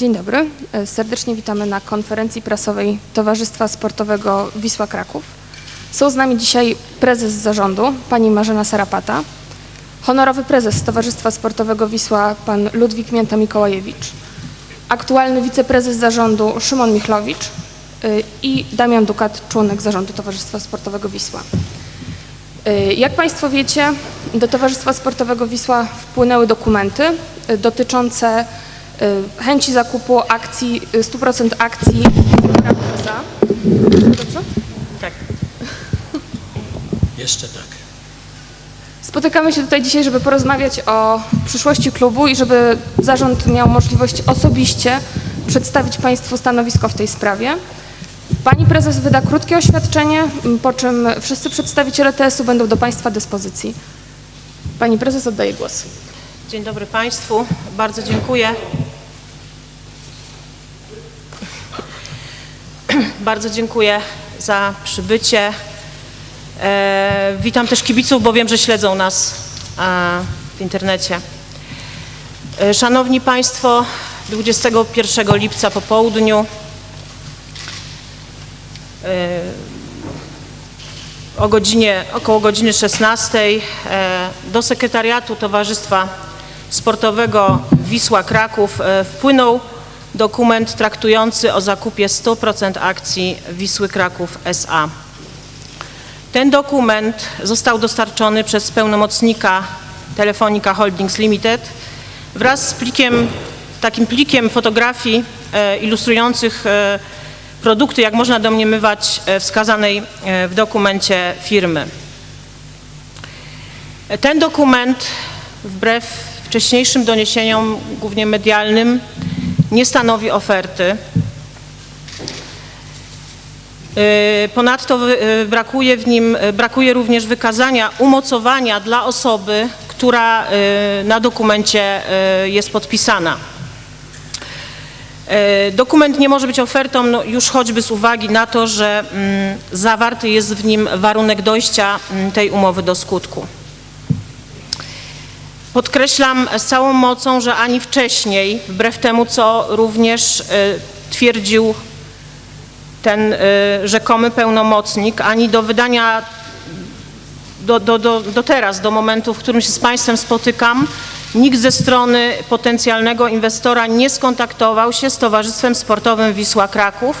Dzień dobry. E, Serdecznie witamy na konferencji prasowej Towarzystwa Sportowego Wisła Kraków. Są z nami dzisiaj prezes zarządu, pani Marzena Sarapata, honorowy prezes Towarzystwa Sportowego Wisła, pan Ludwik Mięta-Mikołajewicz, aktualny wiceprezes zarządu Szymon Michlowicz y, i Damian Dukat, członek zarządu Towarzystwa Sportowego Wisła. Y, Jak Państwo wiecie, do Towarzystwa Sportowego Wisła wpłynęły dokumenty dotyczące chęci zakupu akcji, y, 100% akcji Krakosa. Dobrze? Tak. Jeszcze tak. Spotykamy się tutaj dzisiaj, żeby porozmawiać o przyszłości klubu i żeby zarząd miał możliwość osobiście przedstawić Państwu stanowisko w tej sprawie. Pani prezes wyda krótkie oświadczenie, po czym wszyscy przedstawiciele TS-u będą do Państwa dyspozycji. Pani prezes oddaje głos. Dzień dobry Państwu. Bardzo dziękuję. Bardzo dziękuję za przybycie. E, witam też kibiców, bo wiem, że śledzą nas e, w internecie. E, Szanowni Państwo, 21 lipca po południu o godzinie, około godziny 16 e, do sekretariatu Towarzystwa Sportowego Wisła Kraków e, wpłynął dokument traktujący o zakupie 100% akcji Wisły Kraków SA. Ten dokument został dostarczony przez pełnomocnika Telefonika Holdings Limited wraz z plikiem, takim plikiem fotografii e, ilustrujących e, produkty, jak można domniemywać, e, wskazanej e, w dokumencie firmy. Ten dokument, wbrew wcześniejszym doniesieniom, głównie medialnym, nie stanowi oferty. E, Ponadto e, brakuje w nim, e, brakuje również wykazania umocowania dla osoby, która na dokumencie jest podpisana. Dokument nie może być ofertą no, już choćby z uwagi na to, że mm, zawarty jest w nim warunek dojścia mm, tej umowy do skutku. Podkreślam z całą mocą, że ani wcześniej, wbrew temu co również e, twierdził ten e, rzekomy pełnomocnik, ani do wydania do, do, do, do teraz, do momentu, w którym się z Państwem spotykam, nikt ze strony potencjalnego inwestora nie skontaktował się z Towarzystwem Sportowym Wisła Kraków.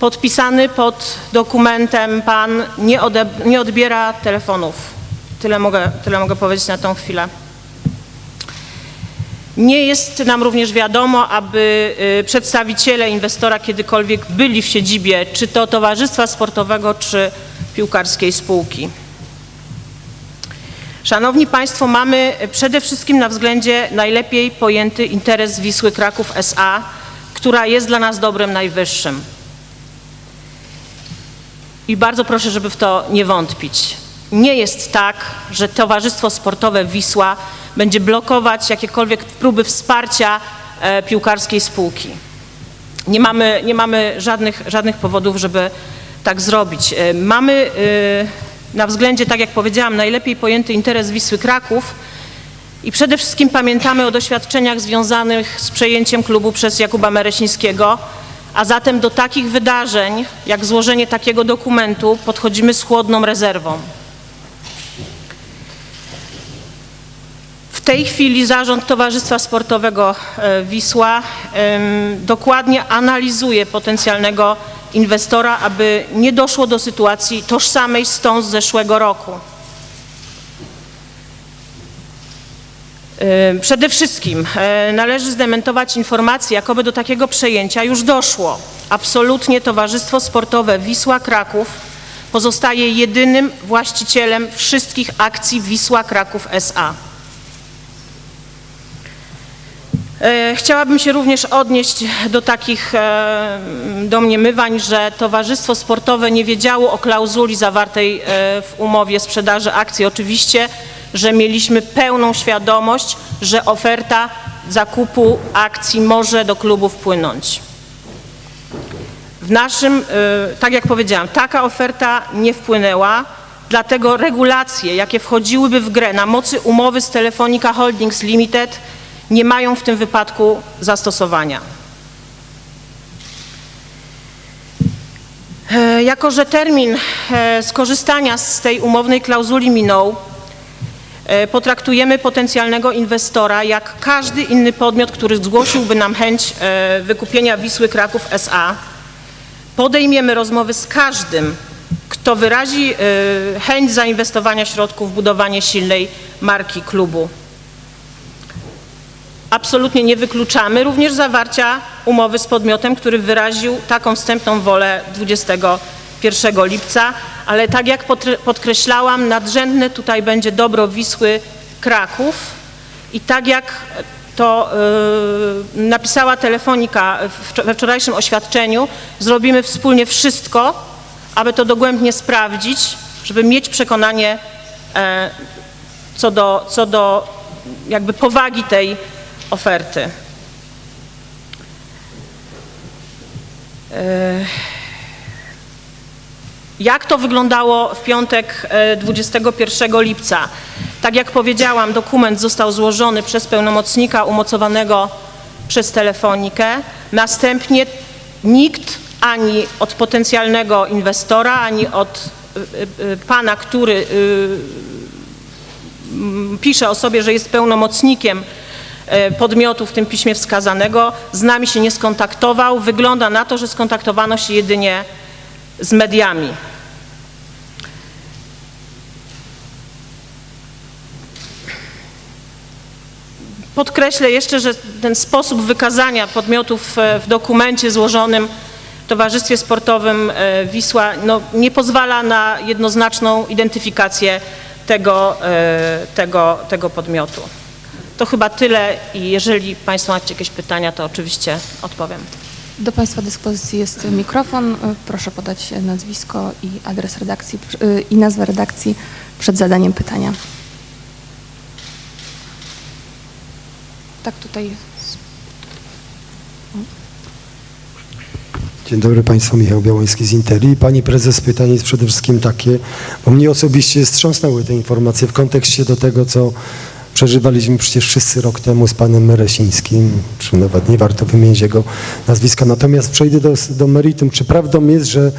Podpisany pod dokumentem pan nie, nie odbiera telefonów. Tyle mogę, tyle mogę powiedzieć na tą chwilę. Nie jest nam również wiadomo, aby y, przedstawiciele inwestora kiedykolwiek byli w siedzibie czy to towarzystwa sportowego, czy piłkarskiej spółki. Szanowni Państwo, mamy przede wszystkim na względzie najlepiej pojęty interes Wisły Kraków SA, która jest dla nas dobrem najwyższym. I bardzo proszę, żeby w to nie wątpić. Nie jest tak, że Towarzystwo Sportowe Wisła będzie blokować jakiekolwiek próby wsparcia e, piłkarskiej spółki. Nie mamy, nie mamy żadnych, żadnych powodów, żeby tak zrobić. E, Mamy e, na względzie, tak jak powiedziałam, najlepiej pojęty interes Wisły Kraków i przede wszystkim pamiętamy o doświadczeniach związanych z przejęciem klubu przez Jakuba Mereśnickiego, a zatem do takich wydarzeń, jak złożenie takiego dokumentu, podchodzimy z chłodną rezerwą. Tej chwili zarząd Towarzystwa Sportowego e, Wisła dokładnie analizuje potencjalnego inwestora, aby nie doszło do sytuacji tożsamej z tą z zeszłego roku. E, Przede wszystkim e, należy zdementować informację, jakoby do takiego przejęcia już doszło. Absolutnie Towarzystwo Sportowe Wisła Kraków pozostaje jedynym właścicielem wszystkich akcji Wisła Kraków SA. E, Chciałabym się również odnieść do takich e, domniemywań, że Towarzystwo Sportowe nie wiedziało o klauzuli zawartej e, w umowie sprzedaży akcji. Oczywiście, że mieliśmy pełną świadomość, że oferta zakupu akcji może do klubu wpłynąć. W naszym, e, tak jak powiedziałam, taka oferta nie wpłynęła, dlatego regulacje, jakie wchodziłyby w grę na mocy umowy z Telefonica Holdings Limited nie mają w tym wypadku zastosowania. E, Jako, że termin e, skorzystania z tej umownej klauzuli minął, e, potraktujemy potencjalnego inwestora jak każdy inny podmiot, który zgłosiłby nam chęć wykupienia Wisły Kraków SA. Podejmiemy rozmowy z każdym, kto wyrazi chęć zainwestowania środków w budowanie silnej marki klubu. Absolutnie nie wykluczamy również zawarcia umowy z podmiotem, który wyraził taką wstępną wolę 21 lipca, ale tak jak podkreślałam, nadrzędne tutaj będzie dobro Wisły Kraków i tak jak to yy, napisała Telefonika we wczorajszym oświadczeniu, zrobimy wspólnie wszystko, aby to dogłębnie sprawdzić, żeby mieć przekonanie e, co do, co do jakby powagi tej oferty. E, Jak to wyglądało w piątek e, 21 lipca? Tak jak powiedziałam, dokument został złożony przez pełnomocnika umocowanego przez telefonikę. Następnie nikt ani od potencjalnego inwestora, ani od y, pana, który pisze o sobie, że jest pełnomocnikiem e, podmiotu w tym piśmie wskazanego, z nami się nie skontaktował. Wygląda na to, że skontaktowano się jedynie z mediami. Podkreślę jeszcze, że ten sposób wykazania podmiotów e, w dokumencie złożonym w Towarzystwie Sportowym e, Wisła no, nie pozwala na jednoznaczną identyfikację tego, e, tego, tego podmiotu. To chyba tyle i jeżeli Państwo macie jakieś pytania, to oczywiście odpowiem. Do Państwa dyspozycji jest mikrofon. Proszę podać nazwisko i adres redakcji y, i nazwę redakcji przed zadaniem pytania. Tak, tutaj. Dzień dobry Państwu, Michał Białoński z Interi. Pani prezes, pytanie jest przede wszystkim takie, bo mnie osobiście wstrząsnęły te informacje w kontekście do tego, co przeżywaliśmy przecież wszyscy rok temu z panem Meresińskim, czy nawet nie warto wymienić jego nazwiska. Natomiast przejdę do, do meritum. Czy prawdą jest, że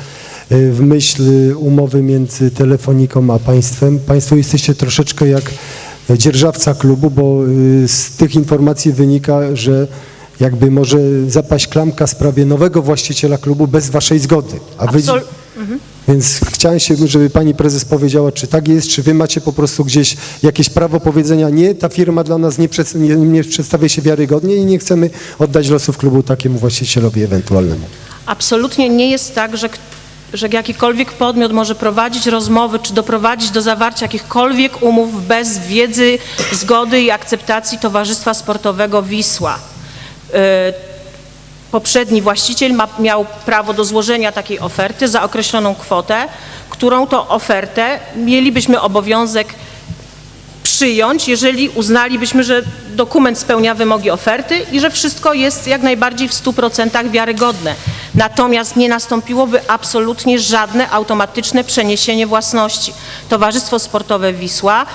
y, w myśl umowy między Telefoniką a państwem, państwo jesteście troszeczkę jak dzierżawca klubu, bo y, z tych informacji wynika, że jakby może zapaść klamka w sprawie nowego właściciela klubu bez waszej zgody. A wy, więc chciałem się, żeby pani prezes powiedziała, czy tak jest, czy wy macie po prostu gdzieś jakieś prawo powiedzenia, nie, ta firma dla nas nie, przed, nie, nie przedstawia się wiarygodnie i nie chcemy oddać losów klubu takiemu właścicielowi ewentualnemu. Absolutnie nie jest tak, że, że jakikolwiek podmiot może prowadzić rozmowy czy doprowadzić do zawarcia jakichkolwiek umów bez wiedzy, zgody i akceptacji Towarzystwa Sportowego Wisła. Y, Poprzedni właściciel ma, miał prawo do złożenia takiej oferty za określoną kwotę, którą to ofertę mielibyśmy obowiązek przyjąć, jeżeli uznalibyśmy, że dokument spełnia wymogi oferty i że wszystko jest jak najbardziej w 100% wiarygodne. Natomiast nie nastąpiłoby absolutnie żadne automatyczne przeniesienie własności. Towarzystwo Sportowe Wisła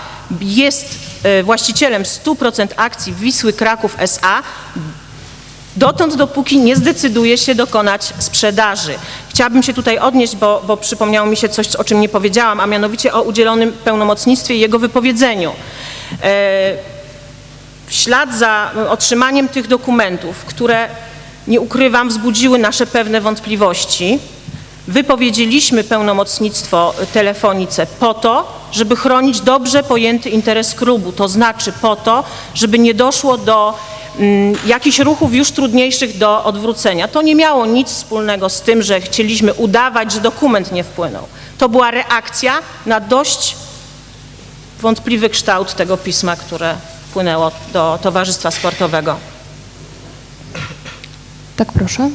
jest e, właścicielem 100% akcji Wisły Kraków SA dotąd, dopóki nie zdecyduje się dokonać sprzedaży. Chciałabym się tutaj odnieść, bo, bo przypomniało mi się coś, o czym nie powiedziałam, a mianowicie o udzielonym pełnomocnictwie i jego wypowiedzeniu. E, w ślad za otrzymaniem tych dokumentów, które, nie ukrywam, wzbudziły nasze pewne wątpliwości, wypowiedzieliśmy pełnomocnictwo telefonice po to, żeby chronić dobrze pojęty interes klubu, to znaczy po to, żeby nie doszło do jakichś ruchów już trudniejszych do odwrócenia. To nie miało nic wspólnego z tym, że chcieliśmy udawać, że dokument nie wpłynął. To była reakcja na dość wątpliwy kształt tego pisma, które wpłynęło do Towarzystwa Sportowego. Tak, proszę.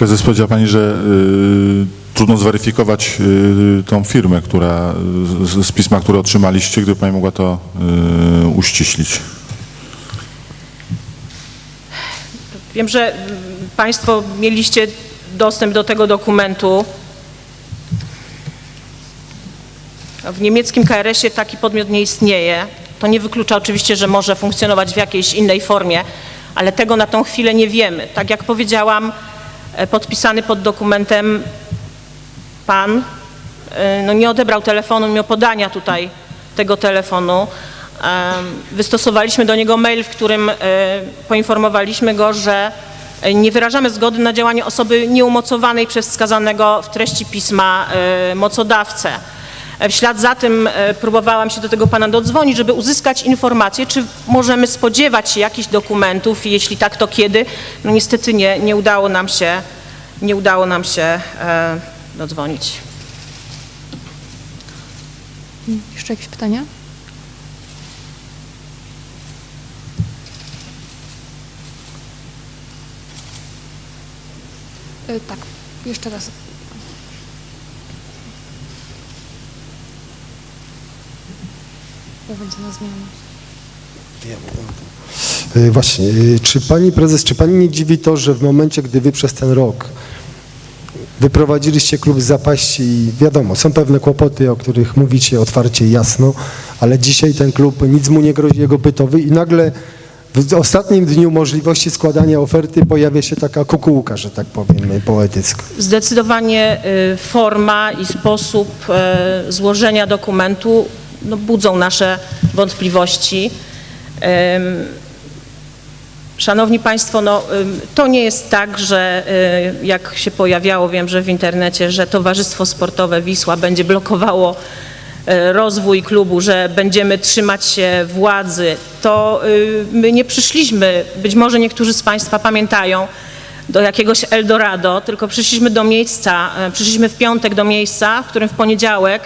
Prezes powiedziała Pani, że y, trudno zweryfikować y, tą firmę, która z, z pisma, które otrzymaliście, gdyby Pani mogła to y, uściślić. Wiem, że Państwo mieliście dostęp do tego dokumentu. W niemieckim KRS-ie taki podmiot nie istnieje. To nie wyklucza oczywiście, że może funkcjonować w jakiejś innej formie, ale tego na tą chwilę nie wiemy. Tak jak powiedziałam, podpisany pod dokumentem pan e, no nie odebrał telefonu mimo podania tutaj tego telefonu. Wystosowaliśmy do niego mail, w którym e, poinformowaliśmy go, że e, nie wyrażamy zgody na działanie osoby nieumocowanej przez wskazanego w treści pisma e, mocodawcę. E, W ślad za tym e, próbowałam się do tego pana dodzwonić, żeby uzyskać informację, czy możemy spodziewać się jakichś dokumentów i jeśli tak, to kiedy. No niestety nie, nie udało nam się, nie udało nam się e, dodzwonić. Jeszcze jakieś pytania? Tak, jeszcze raz. To będzie na zmianę. Y, Właśnie, y, czy pani prezes, czy pani nie dziwi to, że w momencie, gdy wy przez ten rok wyprowadziliście klub z zapaści i wiadomo, są pewne kłopoty, o których mówicie otwarcie i jasno, ale dzisiaj ten klub, nic mu nie grozi jego bytowy i nagle w ostatnim dniu możliwości składania oferty pojawia się taka kukułka, że tak powiem, poetycka. Zdecydowanie y, forma i sposób e, złożenia dokumentu no, budzą nasze wątpliwości. Szanowni Państwo, no, to nie jest tak, że y, jak się pojawiało, wiem, że w internecie, że Towarzystwo Sportowe Wisła będzie blokowało y, rozwój klubu, że będziemy trzymać się władzy. To y, my nie przyszliśmy, być może niektórzy z Państwa pamiętają, do jakiegoś Eldorado, tylko przyszliśmy do miejsca, e, przyszliśmy w piątek do miejsca, w którym w poniedziałek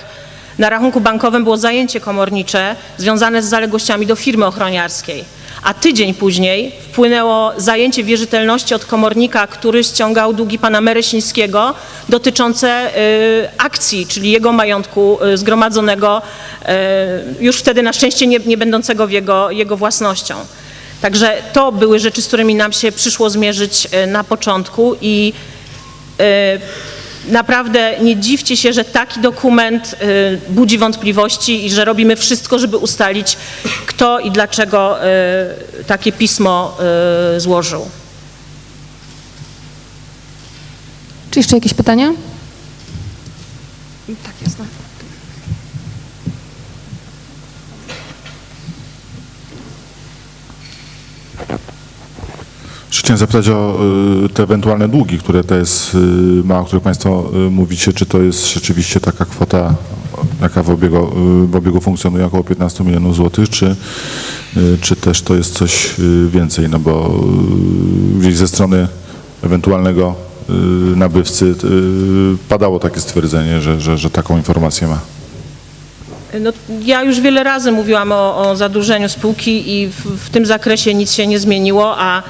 na rachunku bankowym było zajęcie komornicze związane z zaległościami do firmy ochroniarskiej. A tydzień później wpłynęło zajęcie wierzytelności od komornika, który ściągał długi pana Meresińskiego dotyczące y, akcji, czyli jego majątku y, zgromadzonego, y, już wtedy na szczęście nie, nie będącego w jego, jego własnością. Także to były rzeczy, z którymi nam się przyszło zmierzyć e, na początku i e, naprawdę nie dziwcie się, że taki dokument e, budzi wątpliwości i że robimy wszystko, żeby ustalić, kto i dlaczego e, takie pismo e, złożył. Czy jeszcze jakieś pytania? Tak, jasne. Czy Chciałem zapytać o y, te ewentualne długi, które TS y, ma, o których Państwo y, mówicie. Czy to jest rzeczywiście taka kwota, jaka w obiegu, w obiegu funkcjonuje, około 15 milionów złotych, czy, czy też to jest coś więcej? No bo gdzieś ze strony ewentualnego nabywcy padało takie stwierdzenie, że, że, że taką informację ma. No, ja już wiele razy mówiłam o, o zadłużeniu spółki i w, w tym zakresie nic się nie zmieniło, a,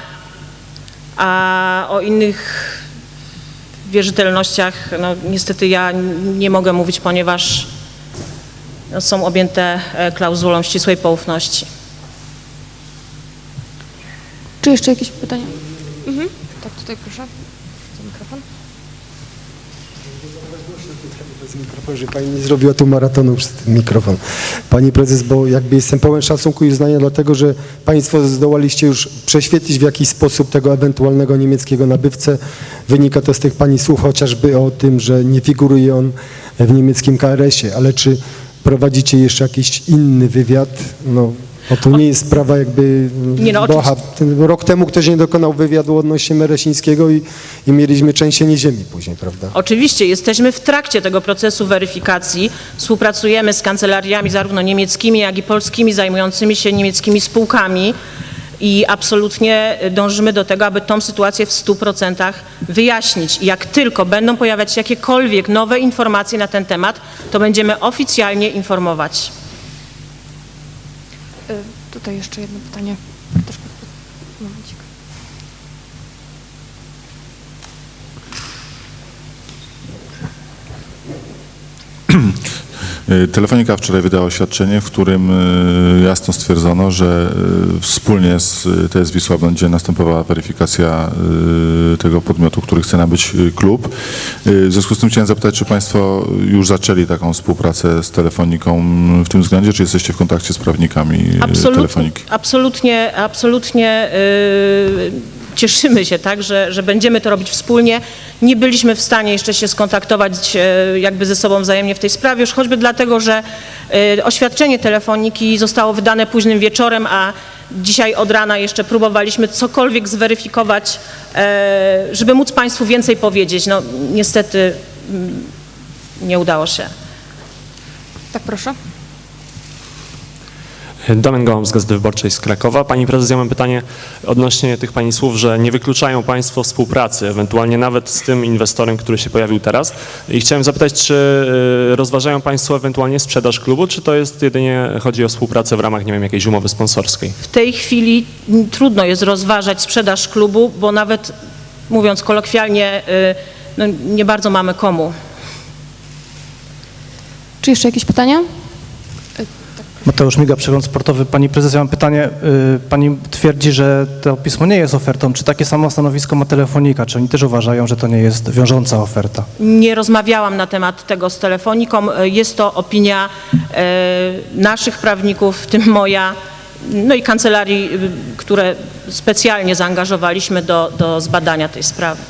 a o innych wierzytelnościach no, niestety ja nie mogę mówić, ponieważ no, są objęte e, klauzulą ścisłej poufności. Czy jeszcze jakieś pytania? Mhm. Tak, tutaj proszę. Za mikrofon. Że pani nie zrobiła tu maratonu przez ten mikrofon. Pani prezes, bo jakby jestem pełen szacunku i uznania dlatego, że państwo zdołaliście już prześwietlić w jakiś sposób tego ewentualnego niemieckiego nabywcę. Wynika to z tych pani słów chociażby o tym, że nie figuruje on w niemieckim KRS-ie, ale czy prowadzicie jeszcze jakiś inny wywiad? No, bo tu nie jest sprawa jakby... Nie, no, rok temu ktoś nie dokonał wywiadu odnośnie Meresińskiego i, i mieliśmy trzęsienie ziemi później, prawda? Oczywiście jesteśmy w trakcie tego procesu weryfikacji. Współpracujemy z kancelariami zarówno niemieckimi, jak i polskimi zajmującymi się niemieckimi spółkami i absolutnie dążymy do tego, aby tą sytuację w 100% wyjaśnić. I jak tylko będą pojawiać się jakiekolwiek nowe informacje na ten temat, to będziemy oficjalnie informować. Y, Tutaj jeszcze jedno pytanie. Momencik. Telefonika wczoraj wydała oświadczenie, w którym y, jasno stwierdzono, że y, wspólnie z y, TS Wisła będzie następowała weryfikacja y, tego podmiotu, który chce nabyć y, klub. Y, W związku z tym chciałem zapytać, czy Państwo już zaczęli taką współpracę z Telefoniką w tym względzie, czy jesteście w kontakcie z prawnikami y, Absolutnie, Telefoniki? absolutnie, absolutnie yy, cieszymy się, tak, że, że będziemy to robić wspólnie. Nie byliśmy w stanie jeszcze się skontaktować yy, jakby ze sobą wzajemnie w tej sprawie, już choćby dlatego, że yy, oświadczenie telefoniki zostało wydane późnym wieczorem, a dzisiaj od rana jeszcze próbowaliśmy cokolwiek zweryfikować, yy, żeby móc Państwu więcej powiedzieć. No niestety mm, nie udało się. Tak, proszę. Damian Gołąb z Gazety Wyborczej z Krakowa. Pani prezes, ja mam pytanie odnośnie tych pani słów, że nie wykluczają państwo współpracy, ewentualnie nawet z tym inwestorem, który się pojawił teraz. I chciałem zapytać, czy y, rozważają państwo ewentualnie sprzedaż klubu, czy to jest jedynie, chodzi o współpracę w ramach, nie wiem, jakiejś umowy sponsorskiej? W tej chwili trudno jest rozważać sprzedaż klubu, bo nawet mówiąc kolokwialnie, y, no, nie bardzo mamy komu. Czy jeszcze jakieś pytania? Mateusz Miga, Przegląd Sportowy. Pani prezes, ja mam pytanie. Y, Pani twierdzi, że to pismo nie jest ofertą. Czy takie samo stanowisko ma Telefonika? Czy oni też uważają, że to nie jest wiążąca oferta? Nie rozmawiałam na temat tego z telefoniką. Y, Jest to opinia y, naszych prawników, w tym moja, no i kancelarii, które specjalnie zaangażowaliśmy do, do zbadania tej sprawy.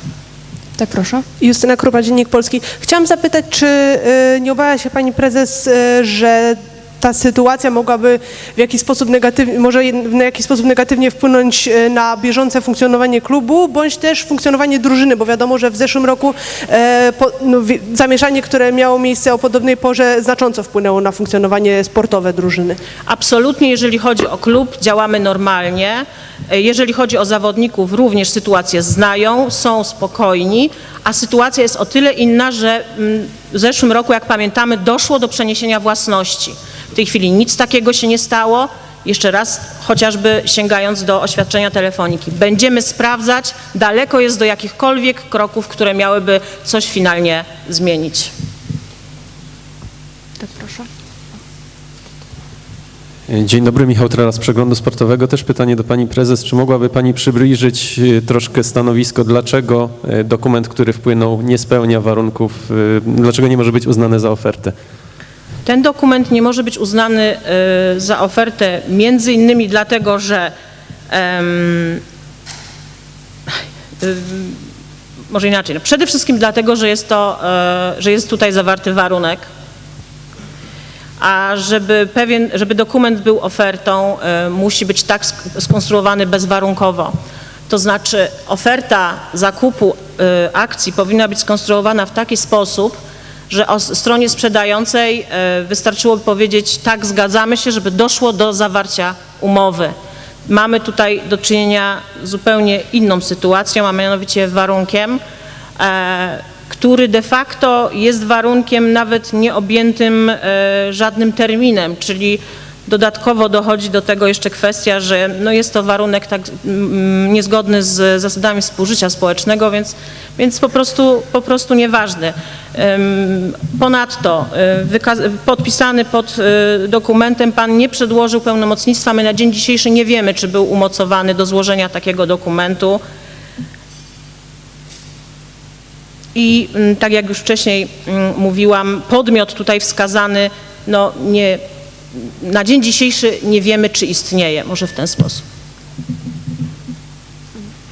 Tak, proszę. Justyna Krupa, Dziennik Polski. Chciałam zapytać, czy nie obawia się pani prezes, że ta sytuacja mogłaby w jakiś sposób negatywnie, może w jakiś sposób negatywnie wpłynąć y, na bieżące funkcjonowanie klubu, bądź też funkcjonowanie drużyny, bo wiadomo, że w zeszłym roku e, po, no, zamieszanie, które miało miejsce o podobnej porze, znacząco wpłynęło na funkcjonowanie sportowe drużyny. Absolutnie, jeżeli chodzi o klub, działamy normalnie. E, Jeżeli chodzi o zawodników, również sytuację znają, są spokojni, a sytuacja jest o tyle inna, że mm, w zeszłym roku, jak pamiętamy, doszło do przeniesienia własności. W tej chwili nic takiego się nie stało. Jeszcze raz, chociażby sięgając do oświadczenia telefoniki. Będziemy sprawdzać, daleko jest do jakichkolwiek kroków, które miałyby coś finalnie zmienić. Tak, proszę. Dzień dobry, Michał Trela z Przeglądu Sportowego. Też pytanie do Pani Prezes. Czy mogłaby Pani przybliżyć e, troszkę stanowisko, dlaczego e, dokument, który wpłynął, nie spełnia warunków, e, dlaczego nie może być uznany za ofertę? Ten dokument nie może być uznany y, za ofertę między innymi dlatego, że y, może inaczej, no przede wszystkim dlatego, że jest to, e, że jest tutaj zawarty warunek, a żeby pewien, żeby dokument był ofertą, e, musi być tak sk- skonstruowany bezwarunkowo. To znaczy oferta zakupu e, akcji powinna być skonstruowana w taki sposób, że o stronie sprzedającej e, wystarczyłoby powiedzieć tak, zgadzamy się, żeby doszło do zawarcia umowy. Mamy tutaj do czynienia z zupełnie inną sytuacją, a mianowicie warunkiem, e, który de facto jest warunkiem nawet nieobjętym e, żadnym terminem, czyli dodatkowo dochodzi do tego jeszcze kwestia, że no jest to warunek tak mm, niezgodny z zasadami współżycia społecznego, więc, więc po, prostu, po prostu nieważny. Ponadto e, podpisany pod e, dokumentem pan nie przedłożył pełnomocnictwa. My na dzień dzisiejszy nie wiemy, czy był umocowany do złożenia takiego dokumentu. I mm, tak jak już wcześniej mm, mówiłam, podmiot tutaj wskazany, no nie, na dzień dzisiejszy nie wiemy, czy istnieje. Może w ten sposób.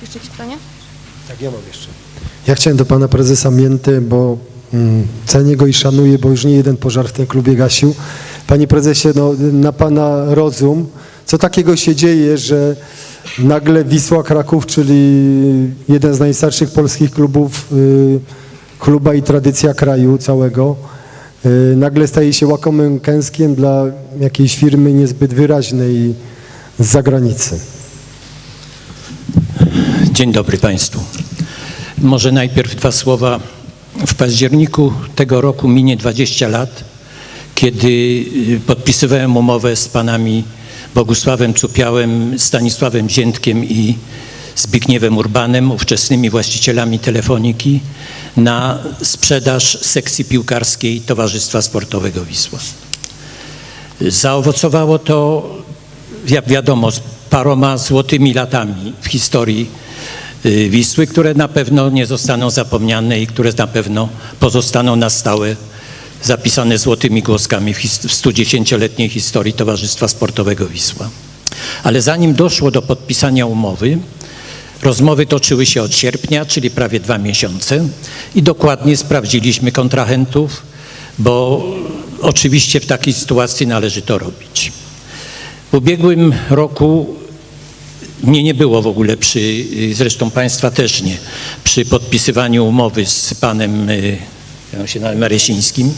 Jeszcze jakieś pytania? Tak, ja mam jeszcze. Ja chciałem do pana prezesa Mięty, bo mm, cenię go i szanuję, bo już nie jeden pożar w tym klubie gasił. Panie prezesie, no, na pana rozum, co takiego się dzieje, że nagle Wisła Kraków, czyli jeden z najstarszych polskich klubów, y, kluba i tradycja kraju całego, y, nagle staje się łakomym kęskiem dla jakiejś firmy niezbyt wyraźnej z zagranicy. Dzień dobry Państwu. Może najpierw dwa słowa. W październiku tego roku minie 20 lat, kiedy y, podpisywałem umowę z panami Bogusławem Czupiałem, Stanisławem Ziętkiem i Zbigniewem Urbanem, ówczesnymi właścicielami telefoniki, na sprzedaż sekcji piłkarskiej Towarzystwa Sportowego Wisła. Zaowocowało to, jak wiadomo, paroma złotymi latami w historii y, Wisły, które na pewno nie zostaną zapomniane i które na pewno pozostaną na stałe zapisane złotymi głoskami w 110-letniej historii Towarzystwa Sportowego Wisła. Ale zanim doszło do podpisania umowy, rozmowy toczyły się od sierpnia, czyli prawie dwa miesiące i dokładnie sprawdziliśmy kontrahentów, bo oczywiście w takiej sytuacji należy to robić. W ubiegłym roku mnie nie było w ogóle przy, y, zresztą Państwa też nie, przy podpisywaniu umowy z panem y, nazywa, Meresińskim.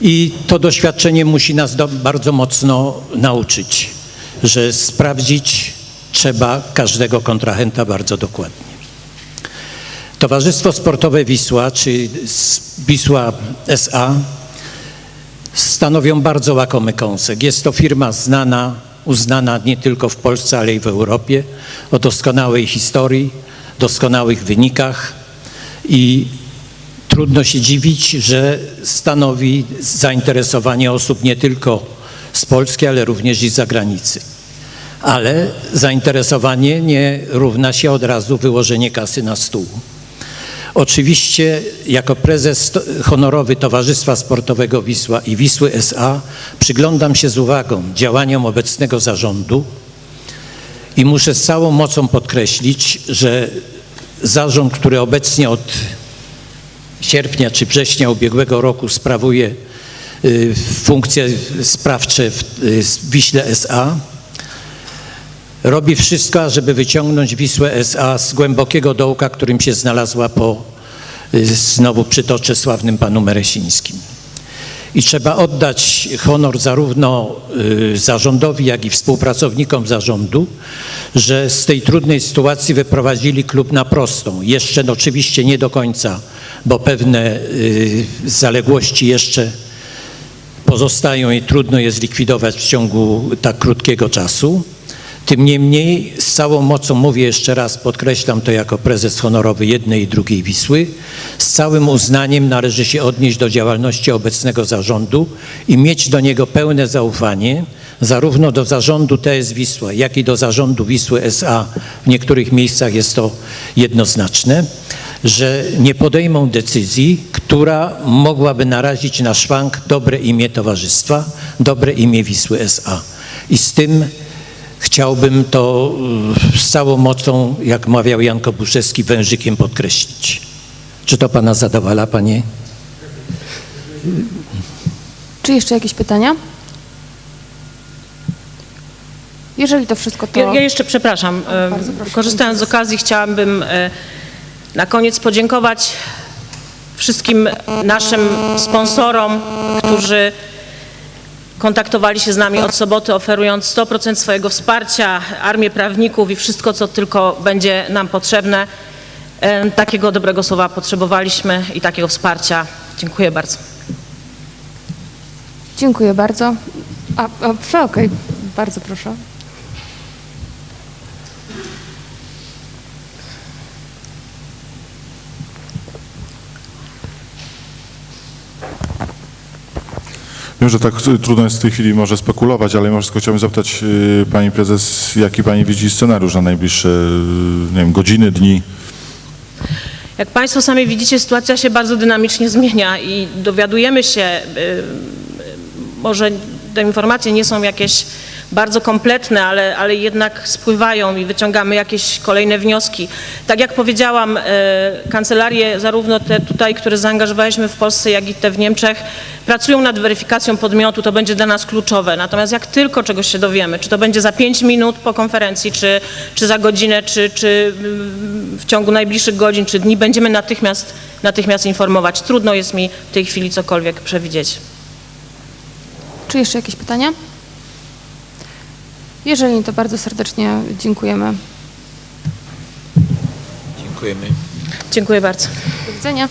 I to doświadczenie musi nas do, bardzo mocno nauczyć, że sprawdzić trzeba każdego kontrahenta bardzo dokładnie. Towarzystwo Sportowe Wisła, czy Wisła SA, stanowią bardzo łakomy kąsek. Jest to firma znana, uznana nie tylko w Polsce, ale i w Europie, o doskonałej historii, doskonałych wynikach i trudno się dziwić, że stanowi zainteresowanie osób nie tylko z Polski, ale również i z zagranicy. Ale zainteresowanie nie równa się od razu wyłożenie kasy na stół. Oczywiście jako prezes honorowy Towarzystwa Sportowego Wisła i Wisły SA przyglądam się z uwagą działaniom obecnego zarządu i muszę z całą mocą podkreślić, że zarząd, który obecnie od sierpnia czy września ubiegłego roku sprawuje y, funkcje sprawcze w y, Wiśle SA, robi wszystko, żeby wyciągnąć Wisłę SA z głębokiego dołka, którym się znalazła po, y, znowu przytoczę, sławnym panu Meresińskim. I trzeba oddać honor zarówno y, zarządowi, jak i współpracownikom zarządu, że z tej trudnej sytuacji wyprowadzili klub na prostą. Jeszcze no, oczywiście nie do końca, bo pewne y, zaległości jeszcze pozostają i trudno je zlikwidować w ciągu tak krótkiego czasu. Tym niemniej z całą mocą mówię jeszcze raz, podkreślam to jako prezes honorowy jednej i drugiej Wisły, z całym uznaniem należy się odnieść do działalności obecnego zarządu i mieć do niego pełne zaufanie, zarówno do zarządu TS Wisła, jak i do zarządu Wisły SA. W niektórych miejscach jest to jednoznaczne, że nie podejmą decyzji, która mogłaby narazić na szwank dobre imię towarzystwa, dobre imię Wisły SA. I z tym chciałbym to y, z całą mocą, jak mawiał Jan Kobuszewski, wężykiem podkreślić. Czy to pana zadowala, panie? Czy jeszcze jakieś pytania? Jeżeli to wszystko, to... Ja, ja jeszcze przepraszam, e, bardzo proszę. korzystając z okazji chciałabym e, na koniec podziękować wszystkim naszym sponsorom, którzy kontaktowali się z nami od soboty, oferując 100% swojego wsparcia, armię prawników i wszystko, co tylko będzie nam potrzebne. Takiego dobrego słowa potrzebowaliśmy i takiego wsparcia. Dziękuję bardzo. Dziękuję bardzo. A, a okej, bardzo proszę. Że tak trudno jest w tej chwili może spekulować, ale mimo wszystko chciałbym zapytać y, pani prezes, jaki pani widzi scenariusz na najbliższe y, wiem, godziny, dni? Jak Państwo sami widzicie, sytuacja się bardzo dynamicznie zmienia i dowiadujemy się, y, może te informacje nie są jakieś bardzo kompletne, ale, ale jednak spływają i wyciągamy jakieś kolejne wnioski. Tak jak powiedziałam, y, kancelarie, zarówno te tutaj, które zaangażowaliśmy w Polsce, jak i te w Niemczech, pracują nad weryfikacją podmiotu, to będzie dla nas kluczowe. Natomiast jak tylko czegoś się dowiemy, czy to będzie za pięć minut po konferencji, czy, czy za godzinę, czy, czy w ciągu najbliższych godzin czy dni, będziemy natychmiast, natychmiast informować. Trudno jest mi w tej chwili cokolwiek przewidzieć. Czy jeszcze jakieś pytania? Jeżeli nie, to bardzo serdecznie dziękujemy. Dziękujemy. Dziękuję bardzo. Do widzenia.